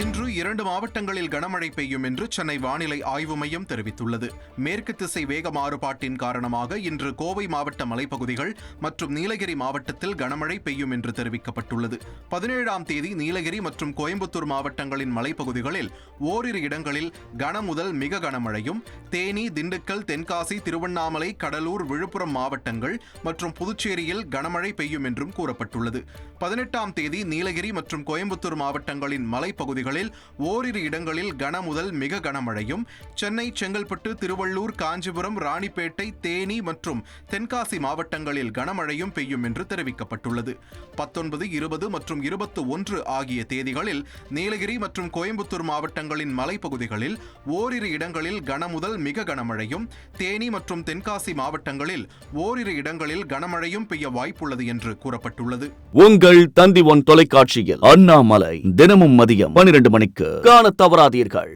இன்று இரண்டு மாவட்டங்களில் கனமழை பெய்யும் என்று சென்னை வானிலை ஆய்வு மையம் தெரிவித்துள்ளது. மேற்கு திசை வேக மாறுபாட்டின் காரணமாக இன்று கோவை மாவட்ட மலைப்பகுதிகள் மற்றும் நீலகிரி மாவட்டத்தில் கனமழை பெய்யும் என்று தெரிவிக்கப்பட்டுள்ளது. பதினேழாம் தேதி நீலகிரி மற்றும் கோயம்புத்தூர் மாவட்டங்களின் மலைப்பகுதிகளில் ஓரிரு இடங்களில் கன முதல் மிக கனமழையும் தேனி திண்டுக்கல் தென்காசி திருவண்ணாமலை கடலூர் விழுப்புரம் மாவட்டங்கள் மற்றும் புதுச்சேரியில் கனமழை பெய்யும் என்றும் கூறப்பட்டுள்ளது. பதினெட்டாம் தேதி நீலகிரி மற்றும் கோயம்புத்தூர் மாவட்டங்களின் மலைப்பகுதி பகுதிகளில் ஓரிரு இடங்களில் கன முதல் மிக கனமழையும் சென்னை செங்கல்பட்டு திருவள்ளூர் காஞ்சிபுரம் ராணிப்பேட்டை தேனி மற்றும் தென்காசி மாவட்டங்களில் கனமழையும் பெய்யும் என்று தெரிவிக்கப்பட்டுள்ளது. பத்தொன்பது இருபது மற்றும் இருபத்து ஒன்று ஆகிய தேதிகளில் நீலகிரி மற்றும் கோயம்புத்தூர் மாவட்டங்களின் மலைப்பகுதிகளில் ஓரிரு இடங்களில் கன முதல் மிக கனமழையும் தேனி மற்றும் தென்காசி மாவட்டங்களில் ஓரிரு இடங்களில் கனமழையும் பெய்ய வாய்ப்புள்ளது என்று கூறப்பட்டுள்ளது. உங்கள் தந்தி ஒன் தொலைக்காட்சியில் அண்ணாமலை தினமும் மதியம் பன்னிரண்டு மணிக்கு காண தவறாதீர்கள்.